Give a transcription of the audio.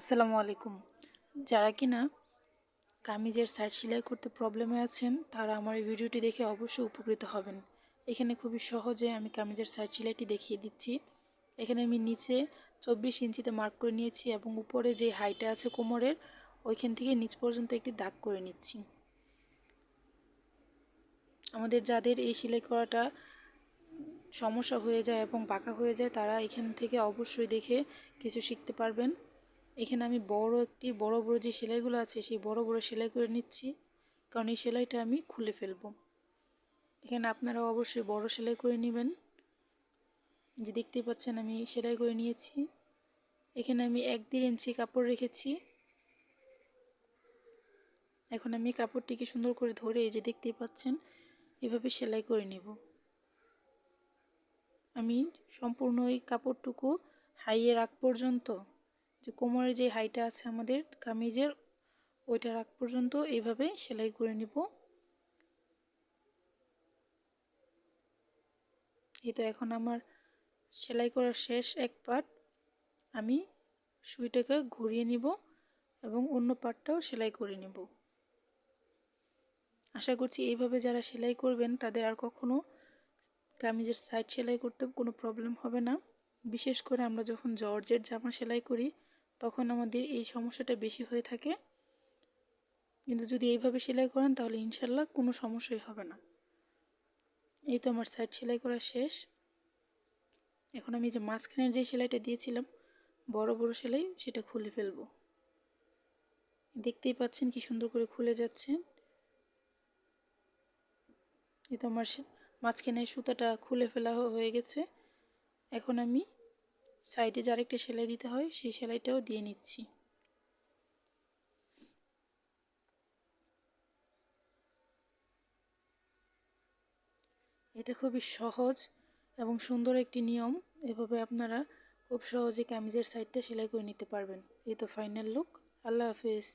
আসসালামু আলাইকুম। যারা কিনা কামিজের সাইড সেলাই করতে প্রবলেমে আছেন, তারা আমার এই ভিডিওটি দেখে অবশ্যই উপকৃত হবেন। এখানে খুবই সহজে আমি কামিজের সাইড সেলাইটি দেখিয়ে দিচ্ছি। এখানে আমি নিচে চব্বিশ ইঞ্চিতে মার্ক করে নিয়েছি এবং উপরে যে হাইটা আছে কোমরের, ওইখান থেকে নিচ পর্যন্ত একটি দাগ করে নিচ্ছি। আমাদের যাদের এই সেলাই করাটা সমস্যা হয়ে যায় এবং বাঁকা হয়ে যায়, তারা এখান থেকে অবশ্যই দেখে কিছু শিখতে পারবেন। এখানে আমি বড় একটি, বড় বড় যে সেলাইগুলো আছে, সেই বড় বড় সেলাই করে নিচ্ছি। কারণ এই সেলাইটা আমি খুলে ফেলব। এখানে আপনারা অবশ্যই বড় সেলাই করে নেবেন। যে দেখতেই পাচ্ছেন আমি সেলাই করে নিয়েছি। এখানে আমি এক, দেড় ইঞ্চি কাপড় রেখেছি। এখন আমি কাপড়টিকে সুন্দর করে ধরে এই যে দেখতেই পাচ্ছেন, এভাবে সেলাই করে নেব। আমি সম্পূর্ণ এই কাপড়টুকু হাইয়ে রাখ পর্যন্ত যে কোমরের যে হাইটা আছে আমাদের কামিজের ওইটা রাখ পর্যন্ত এইভাবে সেলাই করে নিব। এই তো এখন আমার সেলাই করার শেষ এক পার্ট আমি সুইটাকে ঘুরিয়ে নিব এবং অন্য পার্টটাও সেলাই করে নেব। আশা করছি এইভাবে যারা সেলাই করবেন, তাদের আর কখনো কামিজের সাইড সেলাই করতে কোনো প্রবলেম হবে না। বিশেষ করে আমরা যখন জর্জের জামা সেলাই করি তখন আমাদের এই সমস্যাটা বেশি হয়ে থাকে। কিন্তু যদি এইভাবে সেলাই করেন, তাহলে ইনশাল্লাহ কোনো সমস্যাই হবে না। এই তো আমার সাইড সেলাই করা শেষ। এখন আমি যে মাঝখানের যে সেলাইটা দিয়েছিলাম, বড় বড় সেলাই, সেটা খুলে ফেলব। দেখতেই পাচ্ছেন কি সুন্দর করে খুলে যাচ্ছে। এই তো আমার মাঝখানের সুতাটা খুলে ফেলা হয়ে গেছে। এখন আমি সাইডে যার একটা সেলাই দিতে হয়, সেই সেলাইটাও দিয়ে নিচ্ছি। এটা খুবই সহজ এবং সুন্দর একটি নিয়ম। এভাবে আপনারা খুব সহজে ক্যামিজের সাইডটা সেলাই করে নিতে পারবেন। এই তো ফাইনাল লুক আল্লাহ হাফিজ।